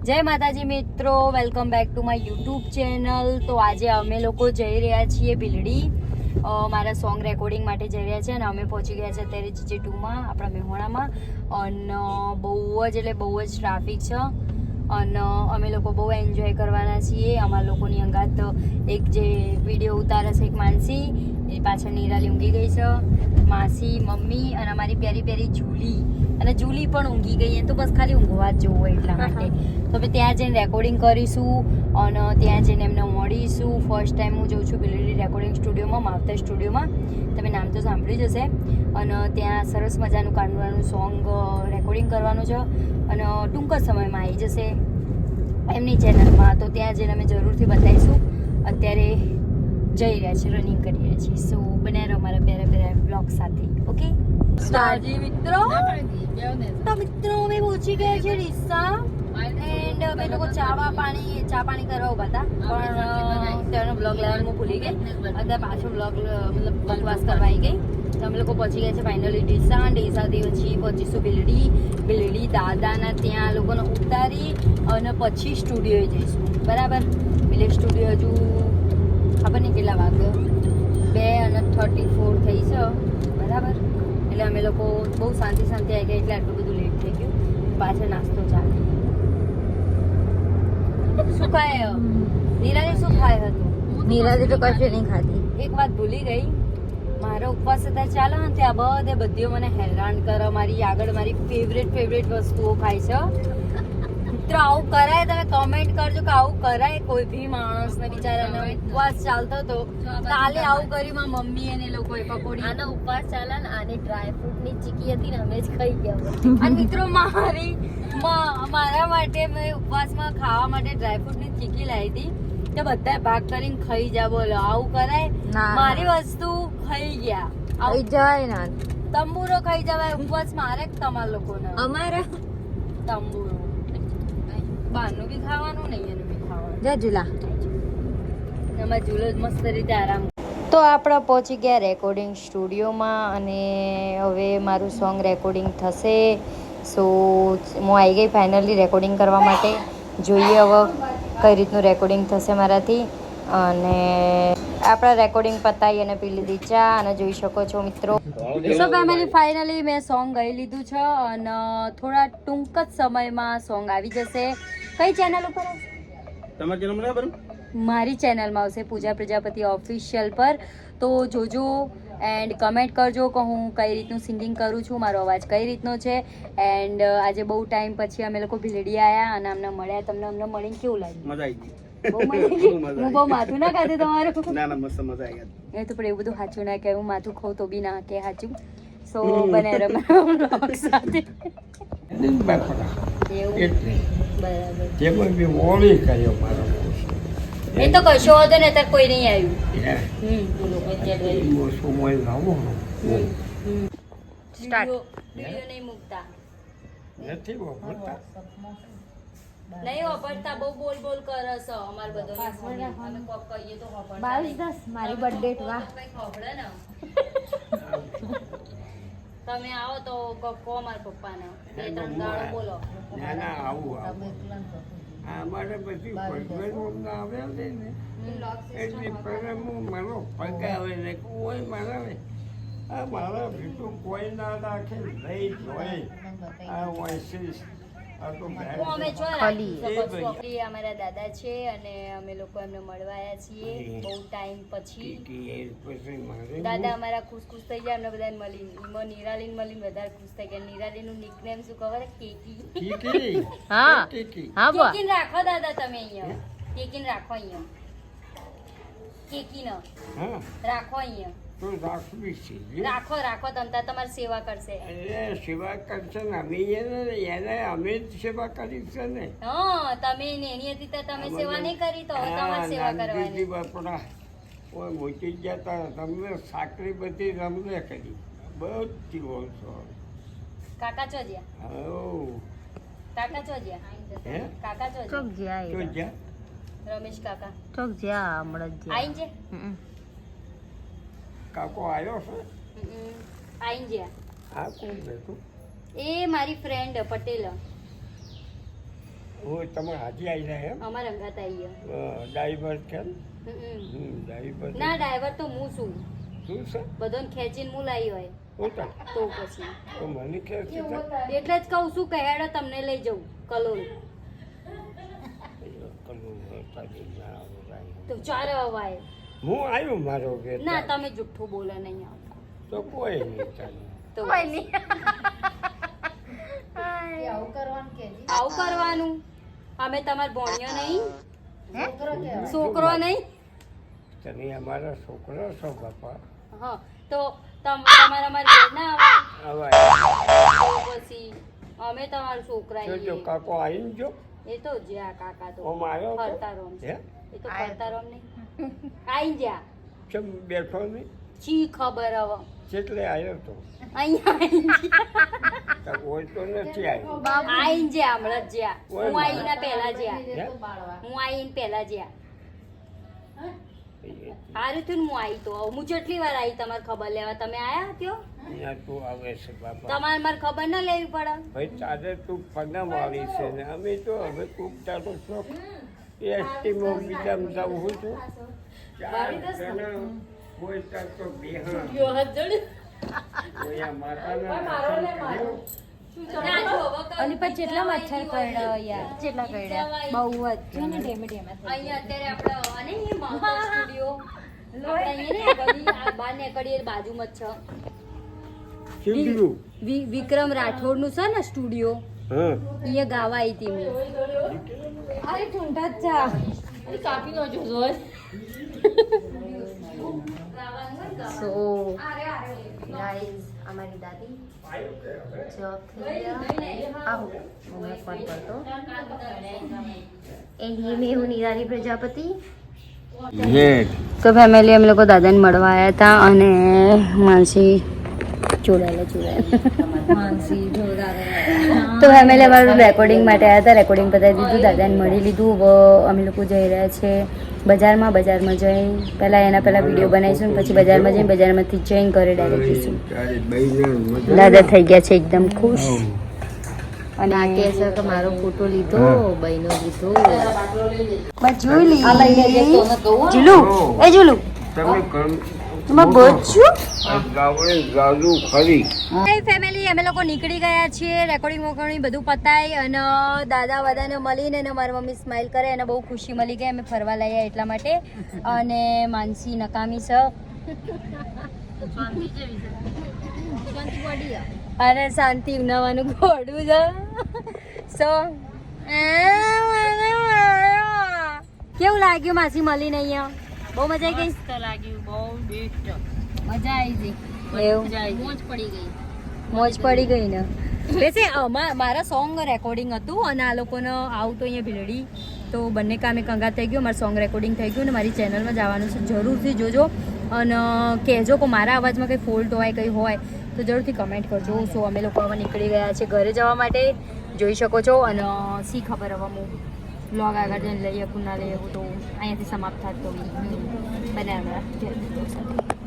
જય માતાજી મિત્રો welcome back to my YouTube channel તો આજે અમે લોકો જઈ રહ્યા છીએ ભીલડી. મારા સોંગ રેકોર્ડિંગ માટે જઈ રહ્યા છે અને અમે પહોંચી ગયા છે અત્યારે જીજે ટુમાં, આપણા મેહોણામાં. અને બહુ જ એટલે બહુ જ ટ્રાફિક છે. અને અમે લોકો બહુ એન્જોય કરવાના છીએ. અમારા લોકોની અંગાત એક જે વીડિયો ઉતારે છે એક માનસી, એ પાછળ નિરાલી ઊંઘી ગઈ છે. માસી, મમ્મી અને અમારી પ્યારી પ્યારી જૂલી. અને જૂલી પણ ઊંઘી ગઈ તો બસ ખાલી ઊંઘવા જ જોવો એટલા માટે. તો અમે ત્યાં જઈને રેકોર્ડિંગ કરીશું અને ત્યાં જઈને એમને મળીશું. ફર્સ્ટ ટાઈમ હું જઉં છું બિલડી રેકોર્ડિંગ સ્ટુડિયોમાં માવતર સ્ટુડિયોમાં તમે નામ તો સાંભળ્યું જ હશે. અને ત્યાં સરસ મજાનું કાનવાનું સોંગ રેકોર્ડિંગ કરવાનું છે. અને ટૂંક જ સમયમાં આવી જશે એમની ચેનલમાં તો ત્યાં જઈને અમે જરૂરથી બતાવીશું. અત્યારે જઈ રહ્યા છીએ રનિંગ કરી રહ્યા છીએ સો બને રહો મારા પ્યારા પ્યારા બ્લોગ સાથે ઓકે સ્ટારજી મિત્રો તો મિત્રો અમે પહોંચી ગયા છે ડીસા એન્ડ અમે લોકો ચાવા પાણી ચા પાણી કરવા ઊભા હતા. પણ તેનો બ્લોગ લેવાનું હું ભૂલી ગઈ. અત્યારે પાછો બ્લોગ મતલબ બકવાસ કરવા ગઈ. તો અમે લોકો પહોંચી ગયા છે ફાઇનલી ડીસા ડીસાથી પછી પહોંચીશું બિલડી બિલડી દાદાના ત્યાં લોકોને ઉતારી અને પછી સ્ટુડિયોએ જઈશું. બરાબર? એટલે સ્ટુડિયો હજુ ખબર નહીં કેટલા વાગ્યો બે અને થર્ટી ફોર થઈ છે. બરાબર? એટલે અમે લોકો બહુ શાંતિ શાંતિ આવી ગયા એટલે આટલું બધું લેટ થઈ ગયું. પાછળ નાસ્તો ચાલે. શું ખાય નિરાલી શું ખાય હતું? નિરાજી તો કશું નહીં ખાધી. એક વાત ભૂલી ગઈ. મારો ઉપવાસ હતા ચાલે ને ત્યાં બધે બધીઓ મને હેરાન કરે. મારી આગળ મારી ફેવરેટ ફેવરેટ વસ્તુઓ ખાય છે. મિત્રો આવું કરાય તમે કમેન્ટ કરજો કે આવું કરાય કોઈ બી માણસને બિચારાને ઉપવાસ ચાલતો હતો. કાલે આવું કર્યું મારા મમ્મી અને એ લોકોએ પકોડી. આનો ઉપવાસ ચાલે ને આને ડ્રાય ફ્રૂટની ચીકી હતી ને અમે જ ખાઈ ગયા અને મિત્રો મારી મારા માટે મેં ઉપવાસમાં ખાવા માટે ડ્રાયફ્રૂટની ચીકી લાવી હતી. તો બધા ભાગ કરીને ખાઈ જા બોલો આવું કરાય. મારી વસ્તુ ખાઈ ગયા. ખાઈ આવું જાય ને. તંબુરો ખાઈ જવાય ઉપવાસ મારે તમારા લોકોને? અમારા? તંબુરો. બહારનું બી ખાવાનું નહીં એનું બી ખાવાનું. જય જુલા. એમાં ઝૂલો મસ્ત રીતે આરામ. તો આપણે પહોંચી ગયા રેકોર્ડિંગ સ્ટુડિયોમાં અને હવે મારું સોંગ રેકોર્ડિંગ થશે. સો હું આવી ગઈ ફાઇનલી રેકોર્ડિંગ કરવા માટે. જોઈએ હવે કઈ રીતનું રેકોર્ડિંગ થશે મારાથી. અને આપણા રેકોર્ડિંગ પતાવી અને પી લીધી ચા અને જોઈ શકો છો મિત્રો. સો ફેમિલી ફાઇનલી મેં સોંગ ગાઈ લીધું છે અને થોડા ટૂંક જ સમયમાં સોંગ આવી જશે. કઈ ચેનલ ઉપર તમારી ચેનલ બરાબર મારી ચેનલમાં આવશે પૂજા પ્રજાપતિ ઓફિશિયલ પર. તો જોજો એન્ડ કમેન્ટ કરજો કે હું કઈ રીતનું સિંગિંગ કરું છું મારો અવાજ કઈ રીતનો છે. એન્ડ આજે બહુ ટાઈમ પછી અમે લોકો ભીલડી આવ્યા અને અમને મળ્યા તમને અમને મળીને કેવું લાગ્યું? મજા આવી બહુ હું બહુ માથું ના ખાધું તમારું? ના ના મસ્ત મજા આવી ગઈ. એ તો પણ એવું બધું સાચું ના કે હું માથું ખાઉં તો બી ના કે સાચું. સો બને રમે સાથે. એવું. તેમાં બી ઓળી કર્યો મારો એ તો કશો હતો ને અત્યારે કોઈ નહીં આવ્યું. હમ સમય લાવો સ્ટાર્ટ વિડિયો નહીં મૂકતા. નથી વાપરતા નહીં વાપરતા બહુ બોલ બોલ કરે છે અમાર બધો અમે કોક કહીએ તો વાપરતા મારી બર્થડે વાહ. ને તમે આવો તો કહો મારા પપ્પાને. બે ત્રણ ગાળો બોલો. ના ના આવું આવું. અમારે પછી ભગવાન આવ્યા છે ને એટલે મારો પગ આવે ને કોઈ મારા આ મારા ભીટું કોઈ ના રાખે લઈ જોઈ આ છો ખાલી. અમારા દાદા છે અને અમે લોકો એમને મળવા આવ્યા છીએ બહુ ટાઈમ પછી. પછી દાદા અમારા ખુશ ખુશ થઈ ગયા. અમને બધાને મળીને એમાં નિરાલીને મળીને વધારે ખુશ થઈ ગયા. નિરાલીનું નિકનેમ શું ખબર? કેકી. હા. બા. રાખો દાદા તમે અહીંયા. કેકીન રાખો અહીંયા. કેકીને. રાખો અહીંયા. તો રાખવી છે? રાખો રાખો તમતા તમારી સેવા કરશે. એ સેવા કરશે ને અમે એને એને અમે જ સેવા કરી છે ને. હા તમે એની હતી તો તમે સેવા નહીં કરી તો તમારી સેવા કરવાની. બાપડા ઓય મોટી ગયા તા તમને સાકરી બધી રમને કરી. બધી બોલશો કાકા ચો જ્યાં? હો કાકા ચો જ્યાં? હે? કાકા ચો જ્યાં? તો રમેશ કાકા. ચોક જ્યાં હમણાં. કાકો આવ્યો છે? આઈ ગયા. આ કોણ બેઠું એ મારી ફ્રેન્ડ પટેલ. ઓ તમે હાજી આવી રહ્યા એમ? અમાર અંગાત આવીએ ડ્રાઈવર છે ડ્રાઈવર ના ડ્રાઈવર તો હું છું. શું છે? બધાને ખેંચીને હું લાવી હોય. તો. પછી. તો મને ખેંચી એટલે જ કહું છું કે હેડો તમને લઈ જઉં. કલોલ. આવે. તો ચાર અવાય હું આવ્યો મારો કે ના તમે જુઠ્ઠું બોલો નહીં આવતા. તો કોઈ નહીં ચાલે. તો આવું કરવાનું અમે તમાર ભણ્યો નહીં. છોકરો નહીં? તમે અમારા છોકરો છો બાપા. હા તો તમ તમારા અમારી ઘેર ના આવે. આવા પછી અમે તમારા છોકરા જો કાકો આવીને જો. એ તો જ્યાં કાકા તો ઓમ ફરતા રોમ એ તો ફરતા રોમ નહીં. આઈ જા. કેમ બેઠો ને ચી ખબર હવે. કેટલે આવ્યો તો? અહીંયા હોય તો નથી આવ્યો. આઈ જ્યા હમણાં જ્યા હું આઈને પહેલા જ્યા હું? આઈને પહેલા જ્યા સારું થયું હું આવી તો. હું જેટલી વાર આવી તમારે ખબર લેવા. તમે આયા ત્યો અહીંયા તું આવે છે બાપા. તમારે મારે ખબર ના લેવી પડે. ભાઈ તારે તું પગામ આવી છે ને. અમે તો હવે ખૂબ તારો શોખ એસટીમાં બીજામાં જવું છું. ચાર જણા કોઈ તાર તો બેહા માતાના અને પછી કેટલા મચ્છર કરડ્યા યાર કેટલા કરડ્યા બહુ જ. છે ને અહીંયા અત્યારે આપણે અને એ માઉન્ટ સ્ટુડિયો. અહીંયા ને આ ગલી આ બાર બાજુમાં જ છે. વિક્રમ રાઠોડનું છે ને સ્ટુડિયો? હમ. એ ગાવા આવી હતી મેં. અરે ઠુંઠા જ ચા અરે કાપી નો જો જોર સો ગાઈઝ અમારી દાદી જોબ થઈ આવો મને ફોન કરતો. એની મેં હું નિરારી પ્રજાપતિ. તો ફેમિલી અમે લોકો દાદાને મળવા આવ્યા હતા અને માનસી ચોડાયેલા જોડાયેલા. તો અમે અમારું રેકોર્ડિંગ માટે આવ્યા હતા. રેકોર્ડિંગ પતાવી દીધું. દાદાને મળી લીધું. હવે અમે લોકો જઈ રહ્યા છે બજારમાં. બજારમાં જઈ પહેલાં એના પહેલાં વીડિયો બનાવીશું પછી બજારમાં જઈને બજારમાંથી જઈને ઘરે ડાયરેક્ટ જઈશું. દાદા થઈ ગયા છે એકદમ ખુશ. અને આ છે કે મારો ફોટો લીધો બહેનો લીધો. બસ જોઈ લીધું જુલુ. એ જુલું. ફેમિલી અમે લોકો નીકળી ગયા છીએ રેકોર્ડિંગ વોકોર્ડિંગ બધું પતાય અને દાદા બધાને મળીને અને મારી મમ્મી સ્માઇલ કરે અને બહુ ખુશી મળી ગઈ. અમે ફરવા લઈએ એટલા માટે. અને માનસી નકામી છે અને શાંતિ ઉનાવાનું ઘોડું છે. સો કેવું લાગ્યું માસી મળીને અહીંયા? બહુ મજા આવી ગઈ? મજા આવી ગઈ. એવું? મોજ પડી ગઈ. મોજ પડી ગઈ ને. વેસે મારા સોંગ રેકોર્ડિંગ હતું અને આ લોકોને આવું તો અહીંયા ભીલડી. તો બંને કામે કંગાત થઈ ગયું મારું સોંગ રેકોર્ડિંગ થઈ ગયું ને મારી ચેનલમાં જવાનું છે. જરૂરથી જોજો અને કહેજો કે મારા અવાજમાં કંઈ ફોલ્ટ હોય કંઈ હોય તો જરૂરથી કમેન્ટ કરજો. સો અમે લોકો હવે નીકળી ગયા છે ઘરે જવા માટે? જોઈ શકો છો અને શી ખબર હવે હું બ્લોગ આગળ જઈને લઈએ કુના લઈએ લઈ તો અહીંયાથી સમાપ્ત થતો તો બનાવ્યા